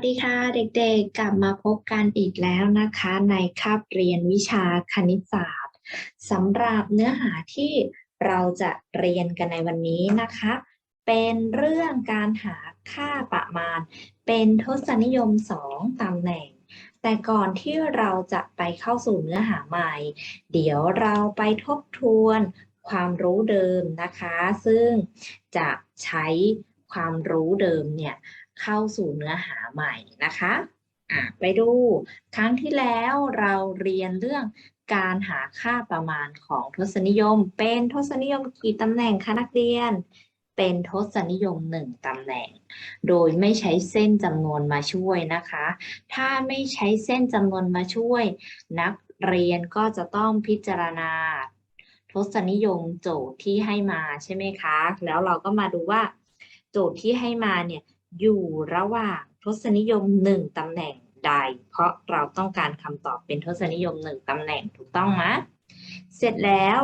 วัสดีค่ะเด็กๆ กลับมาพบกันอีกแล้วนะคะ ในคาบเรียนวิชาคณิตศาสตร์สำหรับเนื้อหาที่เราจะเรียนกันในวันนี้นะคะ เป็นเรื่องการหาค่าประมาณ เป็นทศนิยม 2ตำแหน่ง แต่ก่อนที่เราจะไปเข้าสู่เนื้อหาใหม่ เดี๋ยวเราไปทบทวนความรู้เดิมนะคะ ซึ่งจะใช้ความรู้เดิมเนี่ย เข้าสู่เนื้อหาใหม่นะคะอะไปดูครั้งที่แล้วเราเรียนเรื่องการหาค่าประมาณของทศนิยม เป็นทศนิยมกี่ตำแหน่งคะนักเรียน เป็นทศนิยมหนึ่งตำแหน่ง โดยไม่ใช้เส้นจำนวนมาช่วยนะคะ ถ้าไม่ใช้เส้นจำนวนมาช่วย นักเรียนก็จะต้องพิจารณา ทศนิยมโจทย์ที่ให้มาใช่ไหมคะ แล้วเราก็มาดูว่า โจทย์ที่ให้มาเนี่ย อยู่ระหว่างทศนิยมหนึ่งตำแหน่งใด เพราะเราต้องการคำตอบเป็นทศนิยมหนึ่งตำแหน่งถูกต้องไหมเสร็จแล้ว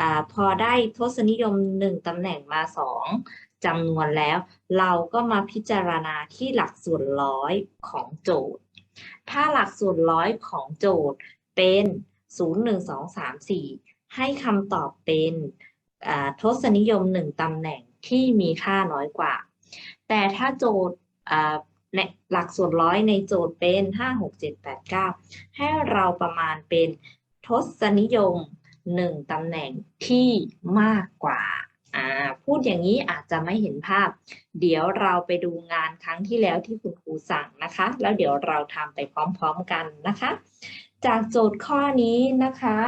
อพอได้ทศนิยมหนึ่งตำแหน่งมาสองจำนวนแล้ว เราก็มาพิจารณาที่หลักส่วนร้อยของโจทย์ ถ้าหลักส่วนร้อยของโจทย์เป็น 0 1 2 3 4 ให้คำตอบเป็นทศนิยมหนึ่งตำแหน่งที่มีค่าน้อยกว่า แต่ถ้าโจทย์ในหลักส่วนร้อยในโจทย์เป็น 5 6 7 8 9 ให้เราประมาณเป็นทศนิยมหนึ่งตำแหน่งที่มากกว่า พูดอย่างนี้อาจจะไม่เห็นภาพ เดี๋ยวเราไปดูงานครั้งที่แล้วที่คุณครูสั่งนะคะ แล้วเดี๋ยวเราทำไปพร้อมๆกันนะคะ จากโจทย์ข้อนี้นะคะ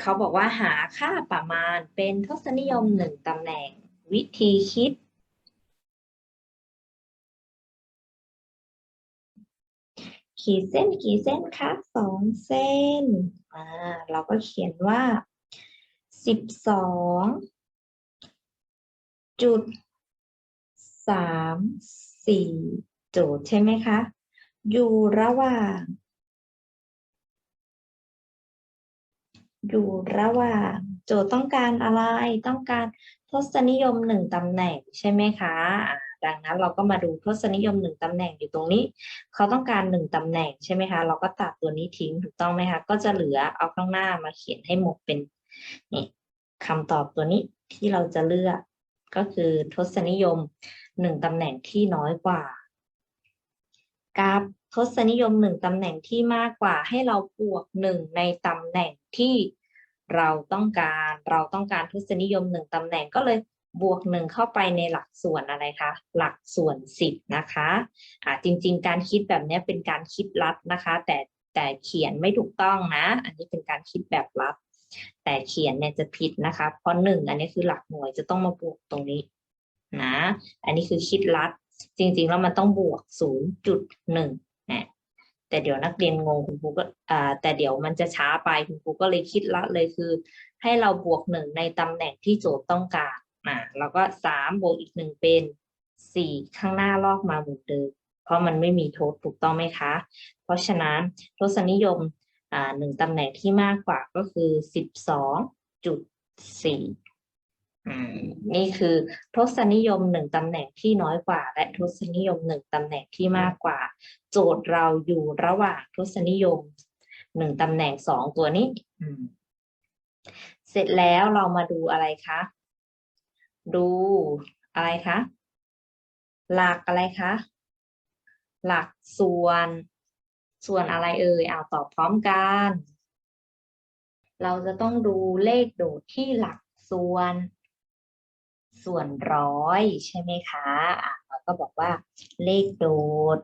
เขาบอกว่าหาค่าประมาณเป็นทศนิยมหนึ่งตำแหน่ง วิธีคิด ขีดเส้นกี่เส้นคะสองเส้นอ่าเราก็เขียนว่าสิบสองจุดสามสี่โจทย์ใช่ไหมคะ อยู่ระหว่าง อยู่ระหว่าง โจทย์ต้องการอะไร ต้องการ ทศนิยมหนึ่งตำแหน่งใช่ไหมคะดังนั้นเราก็มาดูทศนิยมหนึ่งตำแหน่งอยู่ตรงนี้ เขาต้องการหนึ่งตำแหน่งใช่ไหมคะ เราก็ตัดตัวนี้ทิ้งถูกต้องไหมคะ ก็จะเหลือเอาข้างหน้ามาเขียนให้หมดเป็นนี่คำตอบตัวนี้ที่เราจะเลือกก็คือทศนิยมหนึ่งตำแหน่งที่น้อยกว่ากับทศนิยมหนึ่งตำแหน่งที่มากกว่าให้เราบวกหนึ่งในตำแหน่งที่ เราต้องการเราต้องการทศนิยมหนึ่งตำแหน่งก็เลยบวกหนึ่งเข้าไปในหลักส่วนอะไรคะ หลักส่วนสิบนะคะอ่าจริง ๆ การคิดแบบนี้เป็นการคิดลัดนะคะ แต่แต่เขียนไม่ถูกต้องนะ อันนี้เป็นการคิดแบบลัด แต่เขียนเนี่ยจะผิดนะคะ เพราะหนึ่งอันนี้คือหลักหน่วยจะต้องมาบวกตรงนี้นะ อันนี้คือคิดลัด จริงๆแล้วมันต้องบวกศูนย์จุดหนึ่งนะ แต่เดี๋ยวนักเรียนงงคุณครูก็อ่าแต่เดี๋ยวมันจะช้าไปคุณครูก็เลยคิดลัดเลยคือ ให้เราบวกหนึ่งในตำแหน่งที่โจทย์ต้องการอ่าแล้วก็สามบวกอีกหนึ่งเป็นสี่ข้างหน้าลอกมาเหมือนเดิมเพราะมันไม่มีทศถูกต้องไหมคะ เพราะฉะนั้นทศนิยมอ่าหนึ่งตำแหน่งที่มากกว่าก็คือสิบสองจุดสี่ นี่คือทศนิยมหนึ่งตำแหน่งที่น้อยกว่า และทศนิยมหนึ่งตำแหน่งที่มากกว่า โจทย์เราอยู่ระหว่างทศนิยมหนึ่งตำแหน่งสองตัวนี้อืมเสร็จแล้วเรามาดูอะไรคะดูอะไรคะหลักอะไรคะหลักส่วน ส่วนอะไรเอ่ยเอาตอบพร้อมกัน เราจะต้องดูเลขโดดที่หลักส่วน ส่วนร้อยใช่ไหมคะอะเราก็บอกว่าเลขโดด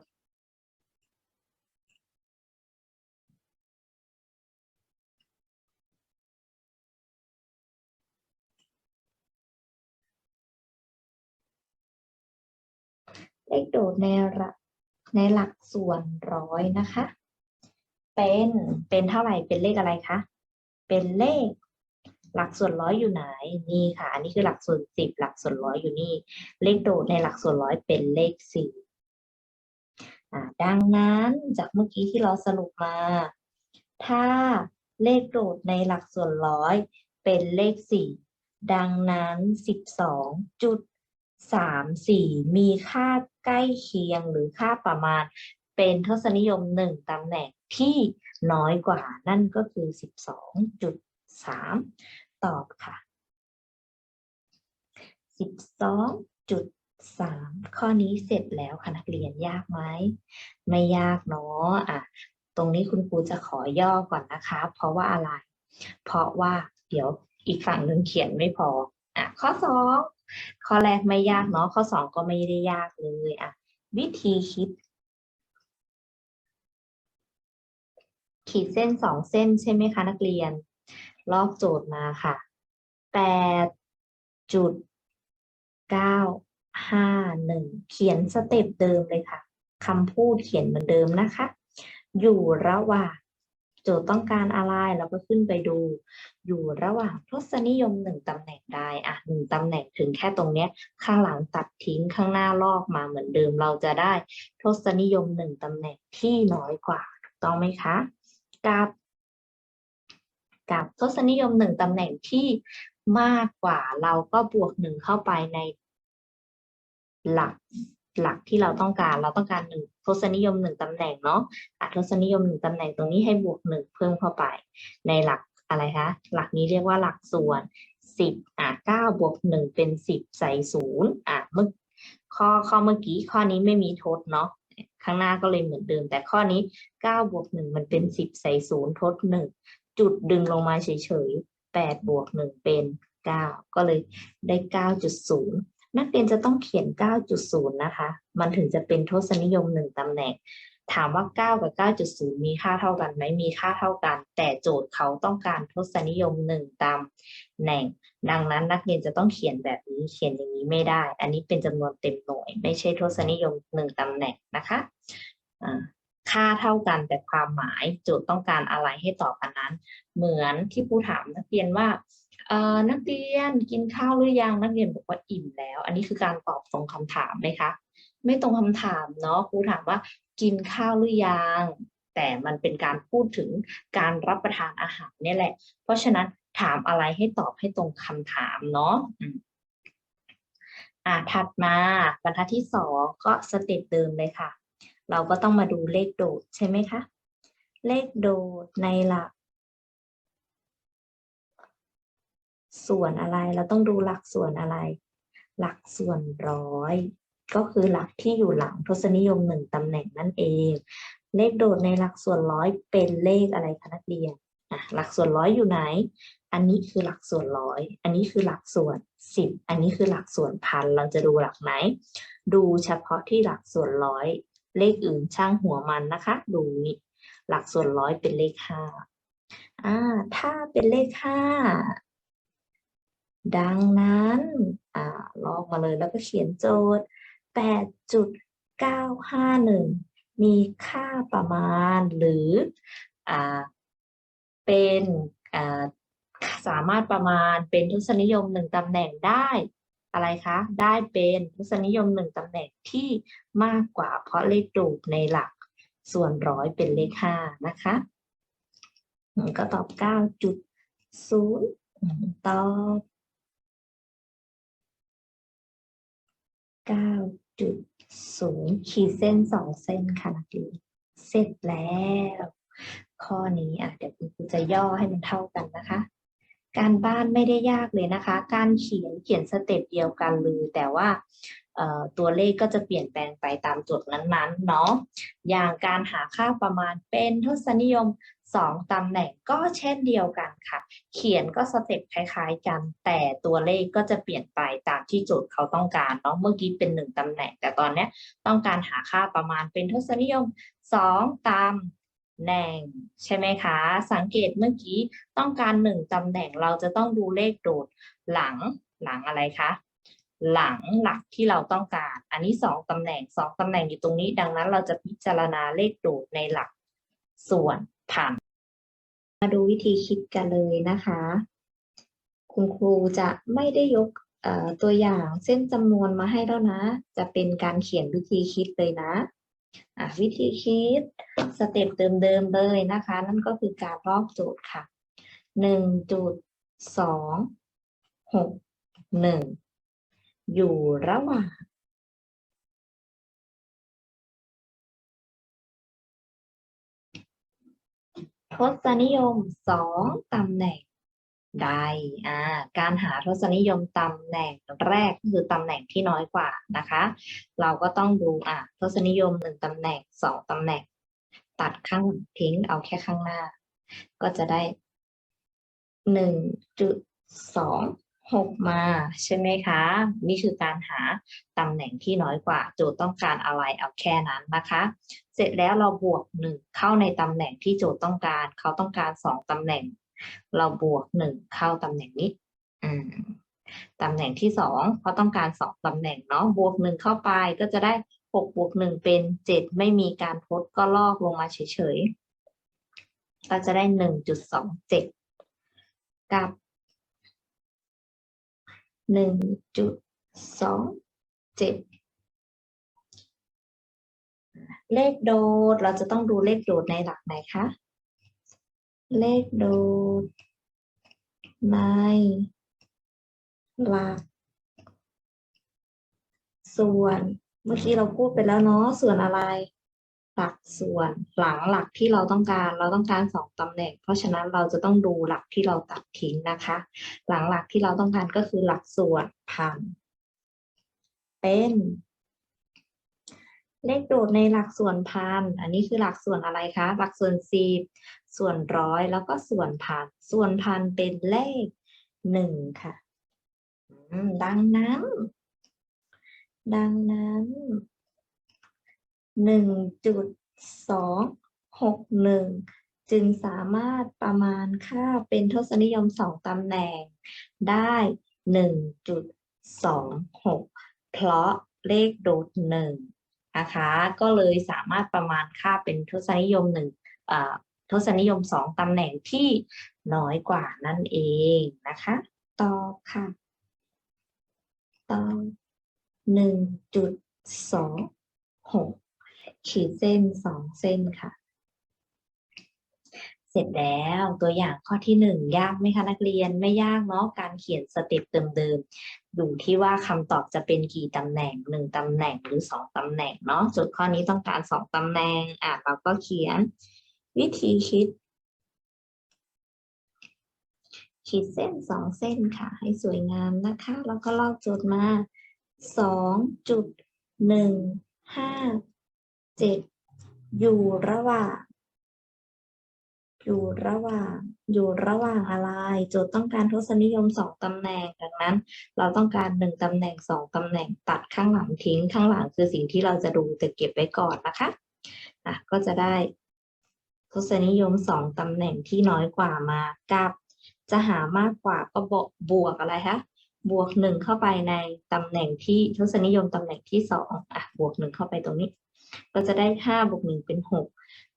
เลขโดดในหลักในหลักส่วนร้อยนะคะ เป็นเป็นเท่าไหร่เป็นเลขอะไรคะ เป็นเลข หลักส่วนร้อยอยู่ไหนนี่ค่ะ อันนี้คือหลักส่วนสิบหลักส่วนร้อยอยู่นี่ เลขโดดในหลักส่วนร้อยเป็นเลขสี่ดังนั้นจากเมื่อกี้ที่เราสรุปมา ถ้าเลขโดดในหลักส่วนร้อยเป็นเลขสี่ดังนั้นสิบสองจุดสามสี่มีค่าใกล้เคียงหรือค่าประมาณเป็นทศนิยมหนึ่งตำแหน่งที่น้อยกว่านั่นก็คือสิบ สามตอบค่ะสิบสองจุดสามข้อนี้เสร็จแล้วค่ะนักเรียนยากไหมไม่ยากเนาะอะตรงนี้คุณครูจะขอย่อก่อนนะคะ เพราะว่าอะไร เพราะว่าเดี๋ยวอีกฝั่งหนึ่งเขียนไม่พออะข้อสองข้อแรกไม่ยากเนาะข้อสองก็ไม่ได้ยากเลยอะวิธีคิด ขีดเส้นสองเส้นใช่ไหมคะนักเรียน ลอกโจทย์มาค่ะแปดจุดเก้าห้าหนึ่งเขียนสเต็ปเดิมเลยค่ะคำพูดเขียนเหมือนเดิมนะคะ อยู่ระหว่างโจทย์ต้องการอะไรเราก็ขึ้นไปดู อยู่ระหว่างทศนิยมหนึ่งตำแหน่งได้อะหนึ่งตำแหน่งถึงแค่ตรงเนี้ย ข้างหลังตัดทิ้งข้างหน้าลอกมาเหมือนเดิมเราจะได้ทศนิยมหนึ่งตำแหน่งที่น้อยกว่าถูกต้องไหมคะ กับ กับทศนิยมหนึ่งตำแหน่งที่มากกว่าเราก็บวกหนึ่งเข้าไปในหลักหลักที่เราต้องการเราต้องการหนึ่งทศนิยมหนึ่งตำแหน่งเนาะอะทศนิยมหนึ่งตำแหน่งตรงนี้ให้บวกหนึ่งเพิ่มเข้าไป ในหลักอะไรคะ หลักนี้เรียกว่าหลักส่วนสิบอะเก้าบวกหนึ่งเป็นสิบใส่ศูนย์อะเมื่อข้อข้อเมื่อกี้ข้อนี้ไม่มีทดเนาะข้างหน้าก็เลยเหมือนเดิม แต่ข้อนี้เก้าบวกหนึ่งมันเป็นสิบใส่ศูนย์ทดหนึ่ง จุดดึงลงมาเฉยๆแปดบวกหนึ่งเป็นเก้าก็เลยได้เก้าจุดศูนย์นักเรียนจะต้องเขียน 9.0 นะคะ มันถึงจะเป็นทศนิยมหนึ่งตำแหน่ง ถามว่า 9 กับ 9.0 มีค่าเท่ากันไหมมีค่าเท่ากัน แต่โจทย์เขาต้องการทศนิยมหนึ่งตำแหน่ง ดังนั้นนักเรียนจะต้องเขียนแบบนี้เขียนอย่างนี้ไม่ได้ อันนี้เป็นจำนวนเต็มหน่วย ไม่ใช่ทศนิยมหนึ่งตำแหน่งนะคะ ค่าเท่ากันแต่ความหมายโจทย์ต้องการอะไรให้ตอบอันนั้น เหมือนที่ผู้ถามนักเรียนว่าเอ่อนักเรียนกินข้าวหรือยังนักเรียนบอกว่าอิ่มแล้ว อันนี้คือการตอบตรงคำถามไหมคะไม่ตรงคำถามเนาะครูถามว่ากินข้าวหรือยังแต่มันเป็นการพูดถึงการรับประทานอาหารเนี่ยแหละ เพราะฉะนั้นถามอะไรให้ตอบให้ตรงคำถามเนาะอ่าถัดมาบรรทัดที่สองก็สเต็ปเดิมเลยค่ะ เราก็ต้องมาดูเลขโดดใช่ไหมคะ เลขโดดในหลัก ส่วนอะไรเราต้องดูหลักส่วนอะไร หลักส่วนร้อย ก็คือหลักที่อยู่หลังทศนิยมหนึ่งตำแหน่งนั่นเอง เลขโดดในหลักส่วนร้อยเป็นเลขอะไรคะนักเรียนอะหลักส่วนร้อยอยู่ไหน อันนี้คือหลักส่วนร้อย อันนี้คือหลักส่วนสิบ อันนี้คือหลักส่วนพัน เราจะดูหลักไหน ดูเฉพาะที่หลักส่วนร้อย เลขอื่นช่างหัวมันนะคะ ดูนี่หลักส่วนร้อยเป็นเลขห้าอ่าถ้าเป็นเลขห้าดังนั้นอ่าลอกมาเลยแล้วก็เขียนโจทย์ 8.951 มีค่าประมาณหรืออ่าเป็นอ่าสามารถประมาณเป็นทศนิยมหนึ่งตำแหน่งได้ อะไรคะ ได้เป็นทศนิยมหนึ่งตำแหน่งที่มากกว่าเพราะเลขโดดในหลักส่วนร้อยเป็นเลขห้านะคะอืมก็ตอบ9.0อืมตอบเก้าจุดศูนย์ขีดเส้นสองเส้นค่ะนักเรียนเสร็จแล้ว ข้อนี้อะเดี๋ยวคุณครูจะย่อให้มันเท่ากันนะคะ การบ้านไม่ได้ยากเลยนะคะ การเขียนเขียนสเต็ปเดียวกันเลย แต่ว่าตัวเลขก็จะเปลี่ยนแปลงไปตามโจทย์นั้นๆ เนาะ อย่างการหาค่าประมาณเป็นทศนิยมสองตำแหน่งก็เช่นเดียวกันค่ะ เขียนก็สเต็ปคล้ายๆกัน แต่ตัวเลขก็จะเปลี่ยนไปตามที่โจทย์เขาต้องการเนาะ เมื่อกี้เป็นหนึ่งตำแหน่ง แต่ตอนนี้ต้องการหาค่าประมาณเป็นทศนิยมสองตำ แหน่ง ใช่ไหมคะ สังเกตเมื่อกี้ต้องการหนึ่งตำแหน่งเราจะต้องดูเลขโดดหลังหลังอะไรคะหลังหลักที่เราต้องการ อันนี้สองตำแหน่งสองตำแหน่งอยู่ตรงนี้ ดังนั้นเราจะพิจารณาเลขโดดในหลักส่วนพันมาดูวิธีคิดกันเลยนะคะ คุณครูจะไม่ได้ยกตัวอย่างเส้นจำนวนมาให้แล้วนะ จะเป็นการเขียนวิธีคิดเลยนะ วิธีคิดสเต็ปเดิมๆเลยนะคะ นั่นก็คือการลอกจุดค่ะ 1.261 อยู่ระหว่าง ทศนิยม 2 ตำแหน่ง ใดอ่าการหาทศนิยมตำแหน่งแรกก็คือตำแหน่งที่น้อยกว่านะคะ เราก็ต้องดูอะทศนิยมหนึ่งตำแหน่งสองตำแหน่ง ตัดข้างหลังทิ้งเอาแค่ข้างหน้า ก็จะได้หนึ่งจุดสองหกมาใช่ไหมคะนี่คือการหาตำแหน่งที่น้อยกว่า โจทย์ต้องการอะไรเอาแค่นั้นนะคะ เสร็จแล้วเราบวกหนึ่งเข้าในตำแหน่งที่โจทย์ต้องการ เขาต้องการสองตำแหน่ง เราบวกหนึ่งเข้าตำแหน่งนี้ตำแหน่งที่สองเขาะต้องการสองตำแหน่งเนาะบวกหนึ่งเข้าไปก็จะได้หกบวกหนึ่งเป็นเจ็ดไม่มีการทดก็ลอกลงมาเฉยๆเราจะได้หนึ่งจุดสองเจ็ดกับหนึ่งจุดสองเจ็ดเลขโดดเราจะต้องดูเลขโดดในหลักไหนคะ เลขโดดในหลัก ส่วนเมื่อกี้เราพูดไปแล้วเนาะส่วนอะไร หลักส่วนหลังหลักที่เราต้องการ เราต้องการสองตำแหน่ง เพราะฉะนั้นเราจะต้องดูหลักที่เราตัดทิ้งนะคะ หลังหลักที่เราต้องการก็คือหลักส่วนพันเป็น เลขโดดในหลักส่วนพัน อันนี้คือหลักส่วนอะไรคะ หลักส่วนสิบ ส่วนร้อยแล้วก็ส่วนพัน ส่วนพันเป็นเลขหนึ่งค่ะ ดังนั้น ดังนั้นหนึ่งจุดสองหกหนึ่งจึงสามารถประมาณค่าเป็นทศนิยมสองตำแหน่งได้หนึ่งจุดสองหกเพราะเลขโดดหนึ่งนะคะ ก็เลยสามารถประมาณค่าเป็นทศนิยมหนึ่งอ่า ทศนิยมสองตำแหน่งที่น้อยกว่านั่นเองนะคะ ตอบค่ะ ตอบหนึ่งจุดสองหกขีดเส้นสองเส้นค่ะ เสร็จแล้วตัวอย่างข้อที่หนึ่งยากไหมคะนักเรียนไม่ยากเนาะการเขียนสเต็ปเดิมๆอยู่ที่ว่าคำตอบจะเป็นกี่ตำแหน่งหนึ่งตำแหน่งหรือสองตำแหน่งเนาะจทย์ข้อนี้ต้องการสองตำแหน่งอะเราก็เขียน วิธีคิด ขีดเส้นสองเส้นค่ะ ให้สวยงามนะคะ แล้วก็ลอกโจทย์มาสองจุดหนึ่งห้าเจ็ดอยู่ระหว่าง อยู่ระหว่าง อยู่ระหว่างอะไร โจทย์ต้องการทศนิยมสองตำแหน่ง ดังนั้น เราต้องการหนึ่งตำแหน่งสองตำแหน่งตัดข้างหลังทิ้ง ข้างหลังคือสิ่งที่เราจะดูแต่เก็บไว้ก่อนนะคะอะก็จะได้ ทศนิยมสองตำแหน่งที่น้อยกว่ามากับ จะหามากกว่าก็บวกบวกอะไรคะบวกหนึ่งเข้าไปในตำแหน่งที่ทศนิยมตำแหน่งที่สองอะบวกหนึ่งเข้าไปตรงนี้ ก็จะได้ห้าบวกหนึ่งเป็นหก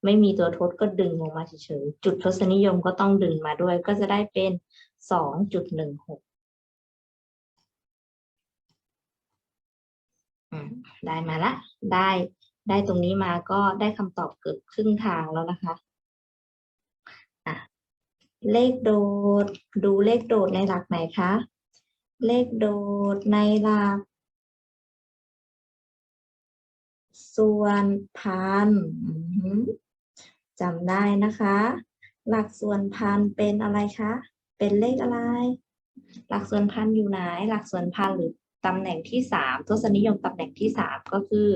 ไม่มีตัวทดก็ดึงลงมาเฉยๆจุดทศนิยมก็ต้องดึงมาด้วย ก็จะได้เป็นสองจุดหนึ่งหกได้มาละ ได้ ได้ตรงนี้มาก็ได้คำตอบเกือบครึ่งทางแล้วนะคะเลขโดด ดูเลขโดดในหลักไหนคะ เลขโดดในหลัก ส่วนพันจำได้นะคะ หลักส่วนพันเป็นอะไรคะ เป็นเลขอะไร หลักส่วนพันอยู่ไหน หลักส่วนพันหรือตำแหน่งที่สามทศนิยมตำแหน่งที่สามก็คือ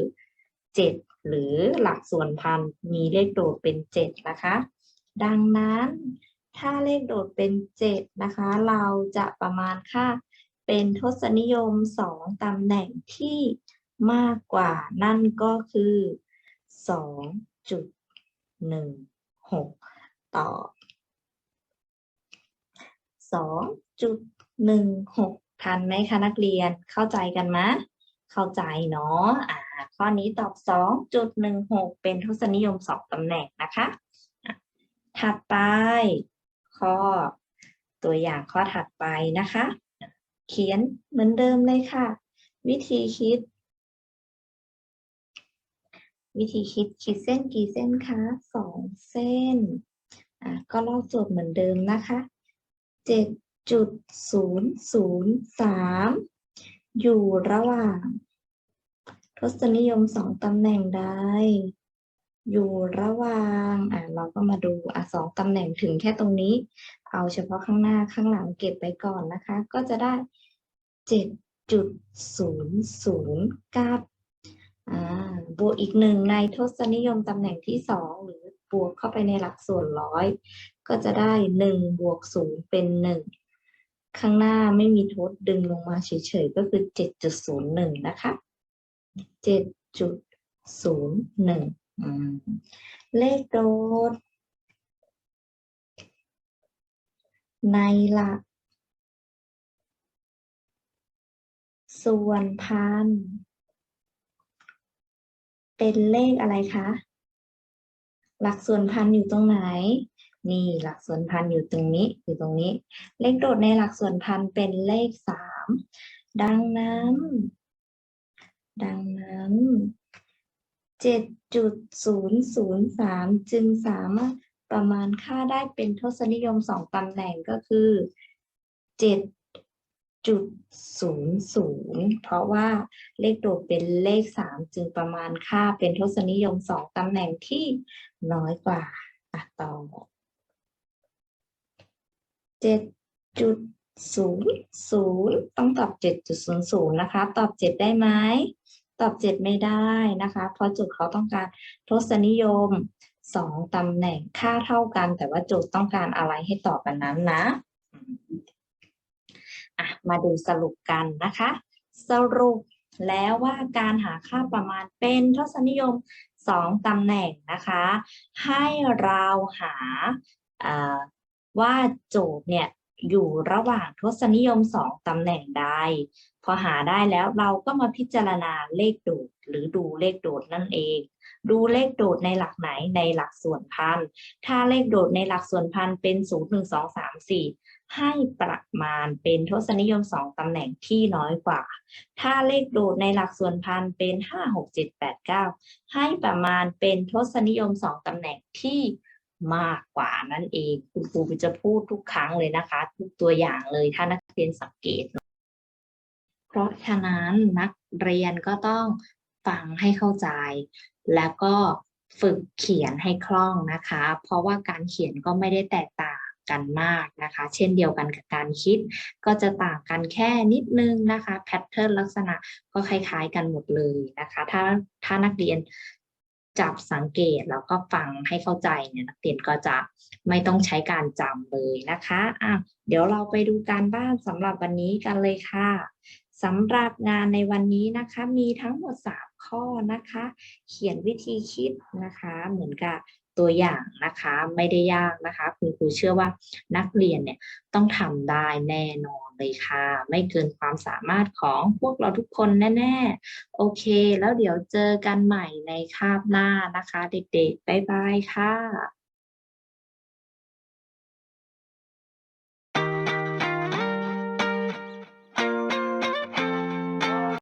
เจ็ดหรือหลักส่วนพันมีเลขโดดเป็นเจ็ดนะคะ ดังนั้นถ้าเลขโดดเป็นเจ็ดนะคะ เราจะประมาณค่าเป็นทศนิยมสองตำแหน่งที่มากกว่านั่นก็คือสองจุดหนึ่งหกต่อสองจุดหนึ่งหกทันไหมคะนักเรียนเข้าใจกันไหมเข้าใจเนาะอ่า ข้อนี้ตอบสองจุดหนึ่งหกเป็นทศนิยมสองตำแหน่งนะคะ ถัดไปข้อตัวอย่างข้อถัดไปนะคะ เขียนเหมือนเดิมเลยค่ะ วิธีคิด วิธีคิดขีดเส้นกี่เส้นคะสองเส้นอะก็ลอกโจทย์เหมือนเดิมนะคะเจ็ดจุดศูนย์ศูนย์สามอยู่ระหว่าง ทศนิยมสองตำแหน่งใดอยู่ระหว่างอะเราก็มาดูอะสองตำแหน่งถึงแค่ตรงนี้ เอาเฉพาะข้างหน้าข้างหลังเก็บไปก่อนนะคะ ก็จะได้เจ็ดจุดศูนย์ศูนย์กับอ่าบวกอีกหนึ่งในทศนิยมตำแหน่งที่สองหรือบวกเข้าไปในหลักส่วนร้อย ก็จะได้หนึ่งบวกศูนย์เป็นหนึ่งข้างหน้าไม่มีทดดึงลงมาเฉยๆก็คือเจ็ดจุดศูนย์หนึ่งนะคะ เจ็ดจุดศูนย์หนึ่งเลขโดด ในหลัก ส่วนพัน เป็นเลขอะไรคะ หลักส่วนพันอยู่ตรงไหน นี่หลักส่วนพันอยู่ตรงนี้ อยู่ตรงนี้ เลขโดดในหลักส่วนพันเป็นเลขสาม ดังนั้น ดังนั้นเจ็ดจุดศูนย์ศูนย์สามจึงสามารถประมาณค่าได้เป็นทศนิยมสองตำแหน่งก็คือเจ็ดจุดศูนย์ศูนย์เพราะว่าเลขโดดเป็นเลขสามจึงประมาณค่าเป็นทศนิยมสองตำแหน่งที่น้อยกว่าอะต่อเจ็ดจุดศูนย์ศูนย์ต้องตอบเจ็ดจุดศูนย์ศูนย์นะคะ ตอบเจ็ดได้ไหม ตอบเจ็ดไม่ได้นะคะ เพราะโจทย์เขาต้องการทศนิยมสองตำแหน่งค่าเท่ากัน แต่ว่าโจทย์ต้องการอะไรให้ตอบกันนั้นนะอืมอะมาดูสรุปกันนะคะ สรุปแล้วว่าการหาค่าประมาณเป็นทศนิยมสองตำแหน่งนะคะ ให้เราหาว่าโจทย์เนี่ย อยู่ระหว่างทศนิยมสองตำแหน่งใด พอหาได้แล้วเราก็มาพิจารณาเลขโดดหรือดูเลขโดดนั่นเอง ดูเลขโดดในหลักไหนในหลักส่วนพัน ถ้าเลขโดดในหลักส่วนพันเป็น0 1 2 3 4 ให้ประมาณเป็นทศนิยมสองตำแหน่งที่น้อยกว่า ถ้าเลขโดดในหลักส่วนพันเป็น 5 6 7 8 9 ให้ประมาณเป็นทศนิยมสองตำแหน่งที่ มากกว่านั่นเองคุณครูจะพูดทุกครั้งเลยนะคะ ทุกตัวอย่างเลยถ้านักเรียนสังเกต เพราะฉะนั้นนักเรียนก็ต้องฟังให้เข้าใจ แล้วก็ฝึกเขียนให้คล่องนะคะ เพราะว่าการเขียนก็ไม่ได้แตกต่างกันมากนะคะ เช่นเดียวกันกับการคิด ก็จะต่างกันแค่นิดนึงนะคะ แพทเทิร์นลักษณะก็คล้ายๆกันหมดเลยนะคะ ถ้าถ้านักเรียน จับสังเกตแล้วก็ฟังให้เข้าใจเนี่ยนักเรียนก็จะไม่ต้องใช้การจำเลยนะคะอะเดี๋ยวเราไปดูการบ้านสำหรับวันนี้กันเลยค่ะสำหรับงานในวันนี้นะคะมีทั้งหมด 3 ข้อนะคะ เขียนวิธีคิดนะคะ เหมือนกับ ตัวอย่างนะคะไม่ได้ยากนะคะ คุณครูเชื่อว่านักเรียนเนี่ยต้องทำได้แน่นอนเลยค่ะ ไม่เกินความสามารถของพวกเราทุกคนแน่ๆ โอเค แล้วเดี๋ยวเจอกันใหม่ในคาบหน้านะคะ เด็กๆ บ๊ายบายค่ะ